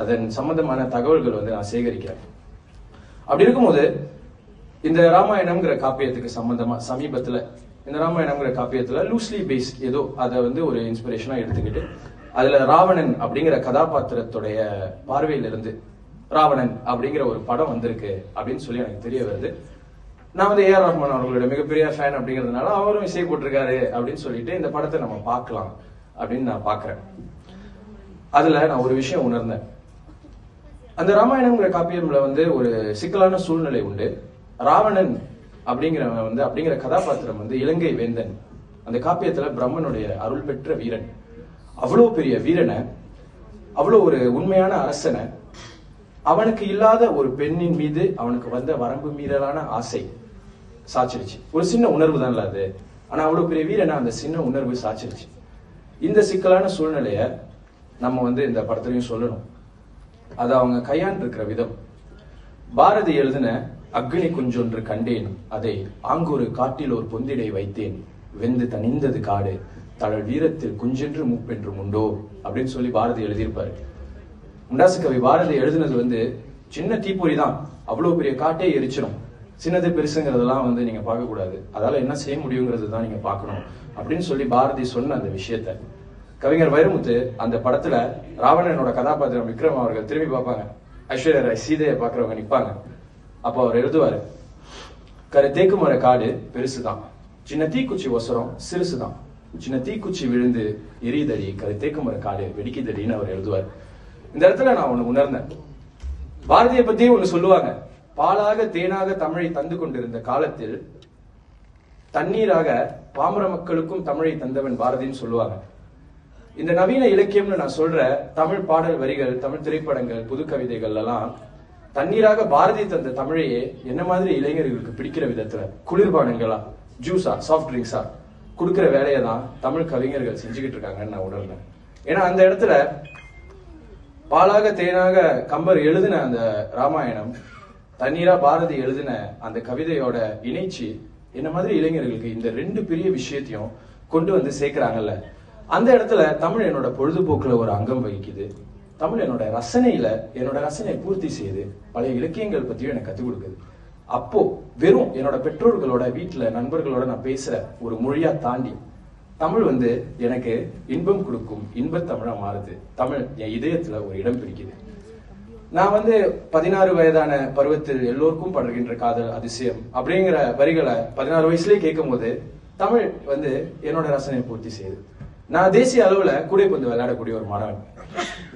அதன் சம்பந்தமான தகவல்கள் வந்து நான் சேகரிக்கிறேன். அப்படி இருக்கும்போது இந்த ராமாயணம்ங்கிற காப்பியத்துக்கு சம்பந்தமா சமீபத்துல இந்த ராமாயணம்ங்கிற காப்பியத்துல லூஸ்லி பேஸ் ஏதோ அதை வந்து ஒரு இன்ஸ்பிரேஷனா எடுத்துக்கிட்டு அதுல ராவணன் அப்படிங்கிற கதாபாத்திரத்துடைய பார்வையிலிருந்து ராவணன் அப்படிங்கிற ஒரு படம் வந்திருக்கு அப்படின்னு சொல்லி எனக்கு தெரிய வருது. நான் வந்து ஏஆர் ரஹ்மான் அவர்களோட மிகப்பெரிய ஃபேன் அப்படிங்கிறதுனால அவரும் இசை போட்டிருக்காரு அப்படின்னு சொல்லிட்டு இந்த படத்தை நம்ம பார்க்கலாம் அப்படின்னு நான் பாக்குறேன் அதுல நான் ஒரு விஷயம் உணர்ந்தேன். அந்த ராமாயணங்கிற காப்பியம்ல வந்து ஒரு சிக்கலான சூழ்நிலை உண்டு. ராவணன் அப்படிங்கிறவன் வந்து அப்படிங்கிற கதாபாத்திரம் வந்து இலங்கை வேந்தன். அந்த காப்பியத்துல பிரம்மனுடைய அருள் பெற்ற வீரன். அவ்வளோ பெரிய வீரனை அவ்வளோ ஒரு உண்மையான அரசனை அவனுக்கு இல்லாத ஒரு பெண்ணின் மீது அவனுக்கு வந்த வரம்பு மீறலான ஆசை சாச்சிருச்சு. ஒரு சின்ன உணர்வு தான் அது. ஆனா அவ்வளவு பெரிய வீரனை அந்த சின்ன உணர்வு சாச்சிருச்சு. இந்த சிக்கலான சூழ்நிலைய நம்ம வந்து இந்த படத்துலயும் சொல்லணும். அது அவங்க கையாண்டிருக்கிற விதம். பாரதி எழுதின அக்னி குஞ்சொன்று கண்டேன் அதை ஆங்கொரு காட்டில் ஒரு பொந்திடை வைத்தேன். வெந்து தனிந்தது காடு தழல் வீரத்தில் குஞ்சென்று மூப்பென்று உண்டோ? அப்படின்னு சொல்லி பாரதி எழுதியிருப்பாரு. முண்டாசு கவி பாரதி எழுதினது வந்து சின்ன தீப்பொறி தான் அவ்வளோ பெரிய காட்டே எரிச்சிடும் சின்னது பெருசுங்கிறதெல்லாம் வந்து நீங்க பார்க்கக்கூடாது. அதால் அதால என்ன செய்ய முடியுங்கிறது தான் நீங்க பார்க்கணும். அப்படின்னு சொல்லி பாரதி சொன்ன அந்த விஷயத்த. கவிஞர் வைரமுத்து அந்த படத்துல ராவணனோட கதாபாத்திரம் விக்ரம் அவர்கள் திரும்பி பார்ப்பாங்க. ஐஸ்வர்யா ராய் சீதையை பார்க்கறவங்க நிற்பாங்க அப்போ அவர் எழுதுவாரு கரு தேக்கு மர காடு பெருசுதான். சின்ன தீக்குச்சி ஒசரம் சிறுசுதான். சின்ன தீக்குச்சி விழுந்து எரியுதடி கரு தேக்கு மர காடு வெடிக்குதடின்னு அவர் எழுதுவார். இந்த இடத்துல நான் ஒண்ணு உணர்ந்தேன். பாரதியை பத்தி ஒண்ணு சொல்லுவாங்க. பாலாக தேனாக தமிழை தந்து கொண்டிருந்த காலத்தில் தண்ணீராக பாமர மக்களுக்கும் தமிழை தந்தவன் பாரதின்னு சொல்லுவாங்க. இந்த நவீன இலக்கியம்னு நான் சொல்ற தமிழ் பாடல் வரிகள் தமிழ் திரைப்படங்கள் புது கவிதைகள் எல்லாம் தண்ணீராக பாரதி தந்த தமிழையே என்ன மாதிரி இளைஞர்களுக்கு பிடிக்கிற விதத்துல? குளிர்பானங்களா? ஜூஸா? சாஃப்ட் ட்ரிங்க்ஸா கொடுக்கிற வேலையை தான் தமிழ் கவிஞர்கள் செஞ்சுக்கிட்டு இருக்காங்கன்னு நான் உணர்ந்தேன். ஏன்னா அந்த இடத்துல பாலாக தேனாக கம்பர் எழுதின அந்த ராமாயணம் தண்ணீரா பாரதி எழுதின அந்த கவிதையோட இணைச்சி என்ன மாதிரி இளைஞர்களுக்கு இந்த ரெண்டு பெரிய விஷயத்தையும் கொண்டு வந்து சேர்க்கிறாங்கல்ல? அந்த இடத்துல தமிழ் என்னோட பொழுதுபோக்குல ஒரு அங்கம் வகிக்குது. தமிழ் என்னோட ரசனையில என்னோட ரசனையை பூர்த்தி செய்யுது பழைய இலக்கியங்கள் பத்தியும் எனக்கு கத்துக் கொடுக்குது. அப்போ வெறும் என்னோட பெற்றோர்களோட வீட்டுல நண்பர்களோட நான் பேசுற ஒரு மொழியா தாண்டி தமிழ் வந்து எனக்கு இன்பம் கொடுக்கும் இன்பத் தமிழா மாறுது. தமிழ் என் இதயத்துல ஒரு இடம் பிடிக்குது. நான் வந்து பதினாறு வயதான பருவத்தில் எல்லோருக்கும் படுகின்ற காதல் அதிசயம் அப்படிங்கிற வரிகளை பதினாறு வயசுலயே கேட்கும் போது தமிழ் வந்து என்னோட ரசனையை பூர்த்தி செய்யுது. நான் தேசிய அளவுல கூடைப்பந்து விளையாடக்கூடிய ஒரு மாணவன்.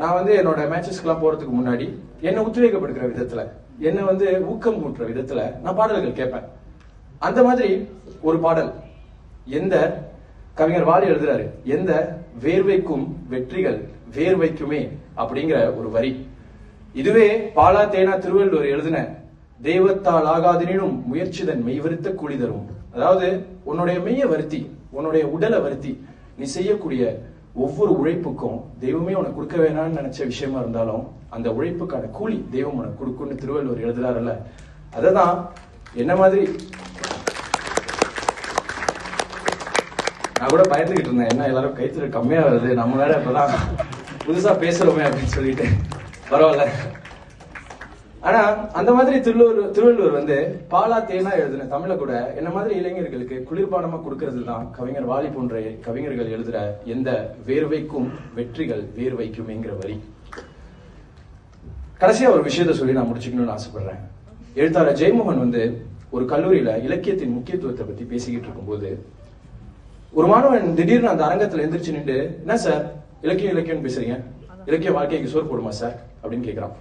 நான் வந்து என்னோட மேட்சஸ்க்கெல்லாம் போறதுக்கு முன்னாடி என்னை உத்வேகப்படுத்துற விதத்துல என்னை வந்து ஊக்கம் கூட்டுற விதத்துல நான் பாடல்கள் கேட்பேன். அந்த மாதிரி ஒரு பாடல் எந்த கவிஞர் வாலி எழுதுறாரு எந்த வேர்வைக்கும் வெற்றிகள் வேர்வைக்குமே அப்படிங்கிற ஒரு வரி. இதுவே பாலா தேனா திருவள்ளுவர் எழுதின தெய்வத்தால் ஆகாதெனினும் முயற்சிதன் மெய்வருத்த கூலி தரும். அதாவது உன்னுடைய மெய்ய வருத்தி உன்னுடைய உடலை வருத்தி நீ செய்யக்கூடிய ஒவ்வொரு உழைப்புக்கும் தெய்வமே உனக்கு கொடுக்க வேணாம்னு நினைச்ச விஷயமா இருந்தாலும் அந்த உழைப்புக்கான கூலி தெய்வம் உனக்கு கொடுக்கும்னு திருவள்ளுவர் எழுதுறாருல்ல. அததான் என்ன மாதிரி? நான் கூட பயந்துகிட்டு இருந்தேன். என்ன எல்லாரும் கைத்தறி கம்மியா வருது. நம்ம வேற இப்பதான் புதுசா பேசுறோமே அப்படின்னு சொல்லிட்டு. பரவாயில்ல. ஆனா அந்த மாதிரி திருவள்ளுவர் திருவள்ளுவர் வந்து பாலா தேனா எழுதின தமிழ கூட என்ன மாதிரி இளைஞர்களுக்கு குளிர்பானமா கொடுக்கறது தான் கவிஞர் வாலி போன்ற கவிஞர்கள் எழுதுற எந்த வேர்வைக்கும் வெற்றிகள் வேர்வைக்குமேங்கிற வரி. கடைசியா ஒரு விஷயத்த சொல்லி நான் முடிச்சுக்கணும்னு ஆசைப்படுறேன். எழுத்தாளர் ஜெயமோகன் வந்து ஒரு கல்லூரியில இலக்கியத்தின் முக்கியத்துவத்தை பத்தி பேசிக்கிட்டு இருக்கும்போது ஒரு மாணவன் திடீர்னு அந்த அரங்கத்துல எந்திரிச்சு நின்று என்ன சார்? இலக்கியம் இலக்கியம்னு பேசுறீங்க. இலக்கிய வாழ்க்கைக்கு சோறு போடுமா சார்? அப்படின்னு கேக்குறான்.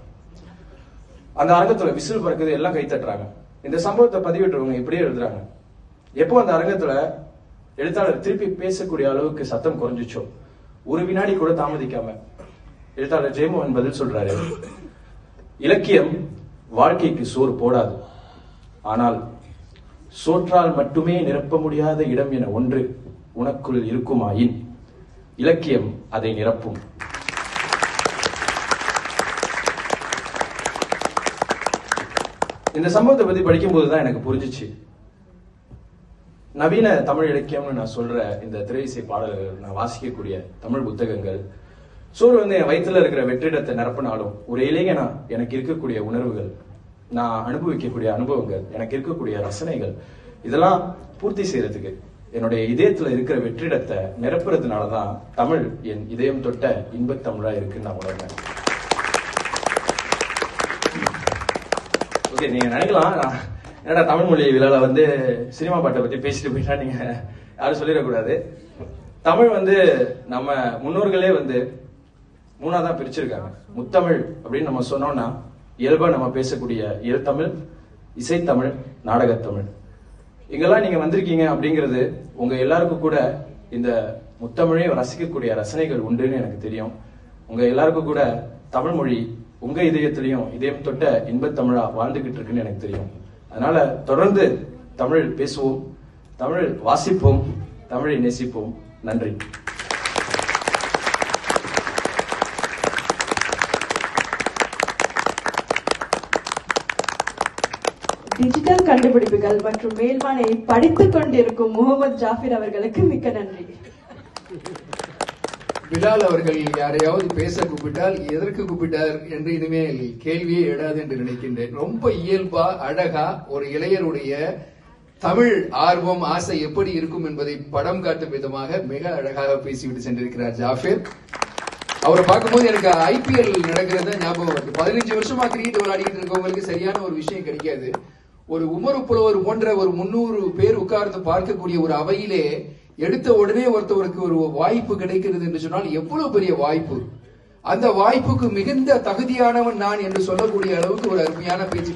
அந்த அரங்கத்துல விசில் பறக்குது எல்லாம் கை தட்டுறாங்க. இந்த சம்பவத்தை பதிவிட்டுறவங்க இப்படியே எழுதுறாங்க. எப்போ அந்த அரங்கத்துல எழுத்தாளர் திருப்பி பேசக்கூடிய அளவுக்கு சத்தம் குறைஞ்சிச்சோ ஒரு வினாடி கூட தாமதிக்காம. எழுத்தாளர் ஜெயமோகன் பதில் சொல்றாரு இலக்கியம் வாழ்க்கைக்கு சோறு போடாது. ஆனால் சோற்றால் மட்டுமே நிரப்ப முடியாத இடம் என ஒன்று உனக்குள் இருக்குமாயின். இலக்கியம் அதை நிரப்பும். இந்த சம்பவத்தை பத்தி படிக்கும்போது தான் எனக்கு புரிஞ்சிச்சு. நவீன தமிழ் இலக்கியம்னு நான் சொல்ற இந்த திரை இசை பாடல்கள் நான் வாசிக்கக்கூடிய தமிழ் புத்தகங்கள் சோறு வந்து என் வயிற்றுல இருக்கிற வெற்றிடத்தை நிரப்பினாலும் ஒரு இளைஞனா எனக்கு இருக்கக்கூடிய உணர்வுகள் நான் அனுபவிக்கக்கூடிய அனுபவங்கள் எனக்கு இருக்கக்கூடிய ரசனைகள் இதெல்லாம் பூர்த்தி செய்யறதுக்கு என்னுடைய இதயத்துல இருக்கிற வெற்றிடத்தை நிரப்புறதுனாலதான் தமிழ் என் இதயம் தொட்ட இன்பத் தமிழா இருக்குன்னு நான் உணர்றேன். ஓகே நீங்க நினைக்கலாம். என்னடா தமிழ் மொழி விழால வந்து சினிமா பாட்டை பத்தி பேசிட்டு போயிட்டா நீங்க யாரும் சொல்லிடக்கூடாது. தமிழ் வந்து நம்ம முன்னோர்களே வந்து மூணா தான் பிரிச்சிருக்காங்க. முத்தமிழ் அப்படின்னு நம்ம சொன்னோம்னா இயல்பா நம்ம பேசக்கூடிய இயல்தமிழ் இசைத்தமிழ் நாடகத்தமிழ். இங்கெல்லாம் நீங்க வந்திருக்கீங்க அப்படிங்கிறது உங்க எல்லாருக்கும் கூட இந்த முத்தமிழையும் ரசிக்கக்கூடிய ரசனைகள் உண்டுன்னு எனக்கு தெரியும். உங்க எல்லாருக்கும் கூட தமிழ் மொழி உங்க இதயத்திலையும் இதயம் தொட்ட இன்பத் தமிழா வாழ்ந்துகிட்டு இருக்குன்னு எனக்கு தெரியும். அதனால தொடர்ந்து தமிழ் பேசுவோம் தமிழ் வாசிப்போம் தமிழை நேசிப்போம். நன்றி. டிஜிட்டல் கண்டுபிடிப்புகள் மற்றும் மேல்மானையை படித்துக் கொண்டிருக்கும் முகமது ஜாஃபிர் அவர்களுக்கு மிக்க நன்றி. பிலால் அவர்கள் யாரையாவது பேச கூப்பிட்டால் எதற்கு கூப்பிட்டார் என்று இனிமேல் கேள்வியே எடாது என்று நினைக்கின்றேன். ரொம்ப இயல்பா அழகா ஒரு இளையருடைய தமிழ் ஆர்வம் ஆசை எப்படி இருக்கும் என்பதை படம் காட்டும் விதமாக மிக அழகாக பேசிவிட்டு சென்றிருக்கிறார் ஜாஃபிர். அவரை பார்க்கும்போது எனக்கு ஐபிஎல் நடக்கிறது ஞாபகம் வருது. பதினஞ்சு வருஷமா கிரிக்கெட் விளையாடிட்டு இருக்கவங்களுக்கு சரியான ஒரு விஷயம் கிடைக்காது. ஒரு உமர் புலவர் போன்ற ஒரு முன்னூறு பேர் உட்கார்ந்து பார்க்கக்கூடிய ஒரு அவையிலே எடுத்த உடனே ஒருத்தவருக்கு ஒரு வாய்ப்பு கிடைக்கிறது என்று சொன்னால் எவ்வளவு பெரிய வாய்ப்பு? அந்த வாய்ப்புக்கு மிகுந்த தகுதியானவன் நான் என்று சொல்லக்கூடிய அளவுக்கு ஒரு அருமையான பேச்சு